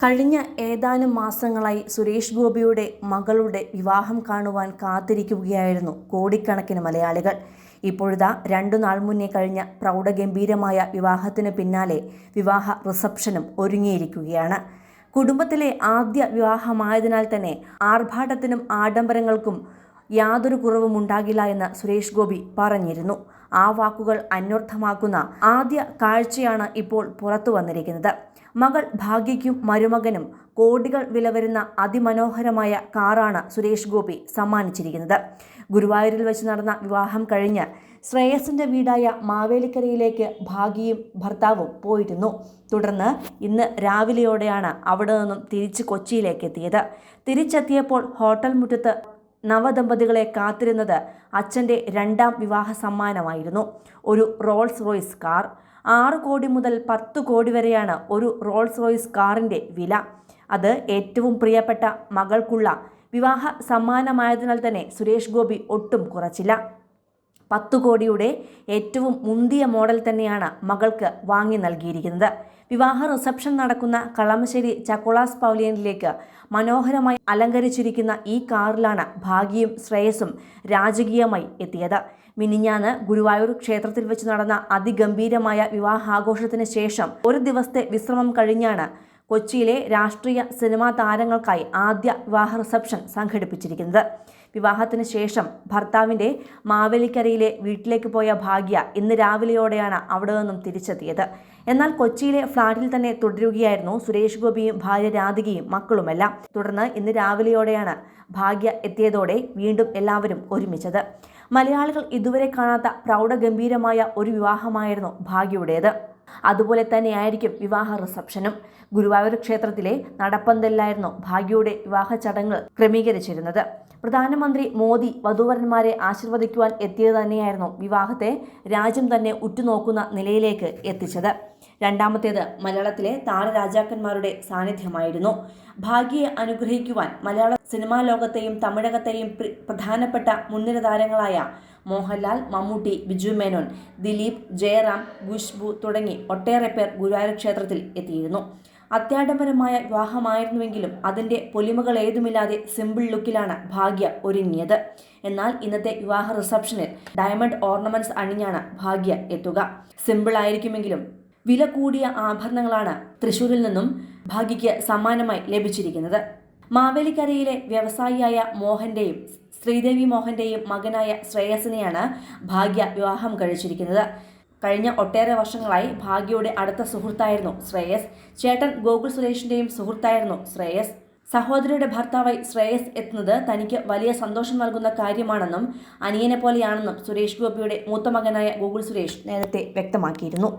കഴിഞ്ഞ ഏതാനും മാസങ്ങളായി സുരേഷ് ഗോപിയുടെ മകളുടെ വിവാഹം കാണുവാൻ കാത്തിരിക്കുകയായിരുന്നു കോടിക്കണക്കിന് മലയാളികൾ. ഇപ്പോഴിതാ രണ്ടു നാൾ മുന്നേ കഴിഞ്ഞ പ്രൗഢഗംഭീരമായ വിവാഹത്തിന് പിന്നാലെ വിവാഹ റിസപ്ഷനും ഒരുങ്ങിയിരിക്കുകയാണ്. കുടുംബത്തിലെ ആദ്യ വിവാഹമായതിനാൽ തന്നെ ആർഭാടത്തിനും ആഡംബരങ്ങൾക്കും യാതൊരു കുറവും ഉണ്ടാകില്ല എന്ന് സുരേഷ് ഗോപി പറഞ്ഞിരുന്നു. ആ വാക്കുകൾ അന്വർത്ഥമാക്കുന്ന ആദ്യ കാഴ്ചയാണ് ഇപ്പോൾ പുറത്തു വന്നിരിക്കുന്നത്. മകൾ ഭാഗ്യയ്ക്കും മരുമകനും കോടികൾ വില വരുന്ന അതിമനോഹരമായ കാറാണ് സുരേഷ് ഗോപി സമ്മാനിച്ചിരിക്കുന്നത്. ഗുരുവായൂരിൽ വെച്ച് നടന്ന വിവാഹം കഴിഞ്ഞ് ശ്രേയസിന്റെ വീടായ മാവേലിക്കരയിലേക്ക് ഭാഗ്യയും ഭർത്താവും പോയിരുന്നു. തുടർന്ന് ഇന്ന് രാവിലെയോടെയാണ് അവിടെ നിന്നും തിരിച്ച് കൊച്ചിയിലേക്ക് എത്തിയത്. തിരിച്ചെത്തിയപ്പോൾ ഹോട്ടൽ മുറ്റത്ത് നവദമ്പതികളെ കാത്തിരുന്നത് അച്ഛന്റെ രണ്ടാം വിവാഹ സമ്മാനമായിരുന്നു. ഒരു റോൾസ് റോയ്സ് കാർ. ആറ് കോടി മുതൽ പത്ത് കോടി വരെയാണ് ഒരു റോൾസ് റോയ്സ് കാറിന്റെ വില. അത് ഏറ്റവും പ്രിയപ്പെട്ട മകൾക്കുള്ള വിവാഹ സമ്മാനമായതിനാൽ തന്നെ സുരേഷ് ഗോപി ഒട്ടും കുറച്ചില്ല. പത്ത് കോടിയുടെ ഏറ്റവും മുന്തിയ മോഡൽ തന്നെയാണ് മകൾക്ക് വാങ്ങി നൽകിയിരിക്കുന്നത്. വിവാഹ റിസപ്ഷൻ നടക്കുന്ന കളമശ്ശേരി ചക്കോളാസ് പവലിയനിലേക്ക് മനോഹരമായി അലങ്കരിച്ചിരിക്കുന്ന ഈ കാറിലാണ് ഭാഗ്യയും ശ്രേയസും രാജകീയമായി എത്തിയത്. മിനിഞ്ഞാന്ന് ഗുരുവായൂർ ക്ഷേത്രത്തിൽ വെച്ച് നടന്ന അതിഗംഭീരമായ വിവാഹാഘോഷത്തിന് ശേഷം ഒരു ദിവസത്തെ വിശ്രമം കഴിഞ്ഞാണ് കൊച്ചിയിലെ രാഷ്ട്രീയ സിനിമാ താരങ്ങൾക്കായി ആദ്യ വിവാഹ റിസപ്ഷൻ സംഘടിപ്പിച്ചിരിക്കുന്നത്. വിവാഹത്തിന് ശേഷം ഭർത്താവിന്റെ മാവേലിക്കരയിലെ വീട്ടിലേക്ക് പോയ ഭാഗ്യ ഇന്ന് രാവിലെയോടെയാണ് അവിടെ നിന്നും തിരിച്ചെത്തിയത്. എന്നാൽ കൊച്ചിയിലെ ഫ്ളാറ്റിൽ തന്നെ തുടരുകയായിരുന്നു സുരേഷ് ഗോപിയും ഭാര്യ രാധികയും മക്കളുമെല്ലാം. തുടർന്ന് ഇന്ന് രാവിലെയോടെയാണ് ഭാഗ്യ എത്തിയതോടെ വീണ്ടും എല്ലാവരും ഒരുമിച്ചത്. മലയാളികൾ ഇതുവരെ കാണാത്ത പ്രൗഢഗംഭീരമായ ഒരു വിവാഹമായിരുന്നു ഭാഗ്യയുടേത്. അതുപോലെ തന്നെയായിരിക്കും വിവാഹ റിസപ്ഷനും. ഗുരുവായൂർ ക്ഷേത്രത്തിലെ നടപ്പന്തലിലായിരുന്നു ഭാഗ്യയുടെ വിവാഹ ചടങ്ങ് ക്രമീകരിച്ചിരുന്നത്. പ്രധാനമന്ത്രി മോദി വധൂവരന്മാരെ ആശീർവദിക്കുവാൻ എത്തിയത് തന്നെയായിരുന്നു വിവാഹത്തെ രാജ്യം തന്നെ ഉറ്റുനോക്കുന്ന നിലയിലേക്ക് എത്തിച്ചത്. രണ്ടാമത്തേത് മലയാളത്തിലെ താരരാജാക്കന്മാരുടെ സാന്നിധ്യമായിരുന്നു. ഭാഗ്യയെ അനുഗ്രഹിക്കുവാൻ മലയാള സിനിമാ ലോകത്തെയും തമിഴകത്തെയും പ്രധാനപ്പെട്ട മുൻനിര താരങ്ങളായ മോഹൻലാൽ മമ്മൂട്ടി ബിജു മേനോൻ ദിലീപ് ജയറാം ഖുഷ്ബു തുടങ്ങി ഒട്ടേറെ പേർ ഗുരുവായൂർ ക്ഷേത്രത്തിൽ എത്തിയിരുന്നു. അത്യാഡംബരമായ വിവാഹമായിരുന്നുവെങ്കിലും അതിന്റെ പൊലിമകൾ ഏതുമില്ലാതെ സിമ്പിൾ ലുക്കിലാണ് ഭാഗ്യ ഒരുങ്ങിയത്. എന്നാൽ ഇന്നത്തെ വിവാഹ റിസപ്ഷനിൽ ഡയമണ്ട് ഓർണമെന്റ്സ് അണിഞ്ഞാണ് ഭാഗ്യ എത്തുക. സിമ്പിൾ ആയിരിക്കുമെങ്കിലും വില കൂടിയ ആഭരണങ്ങളാണ് തൃശൂരിൽ നിന്നും ഭാഗ്യയ്ക്ക് സമ്മാനമായി ലഭിച്ചിരിക്കുന്നത്. മാവേലിക്കരയിലെ വ്യവസായിയായ മോഹന്റെയും ശ്രീദേവി മോഹന്റെയും മകനായ ശ്രേയസിനെയാണ് ഭാഗ്യ വിവാഹം കഴിച്ചിരിക്കുന്നത്. കഴിഞ്ഞ ഒട്ടേറെ വർഷങ്ങളായി ഭാഗ്യയുടെ അടുത്ത സുഹൃത്തായിരുന്നു ശ്രേയസ്. ചേട്ടൻ ഗോകുൽ സുരേഷിന്റെയും സുഹൃത്തായിരുന്നു ശ്രേയസ്. സഹോദരിയുടെ ഭർത്താവായി ശ്രേയസ് എത്തുന്നത് തനിക്ക് വലിയ സന്തോഷം നൽകുന്ന കാര്യമാണെന്നും അനിയനെ പോലെയാണെന്നും സുരേഷ് ഗോപിയുടെ മൂത്ത മകനായ ഗോകുൽ സുരേഷ് നേരത്തെ വ്യക്തമാക്കിയിരുന്നു.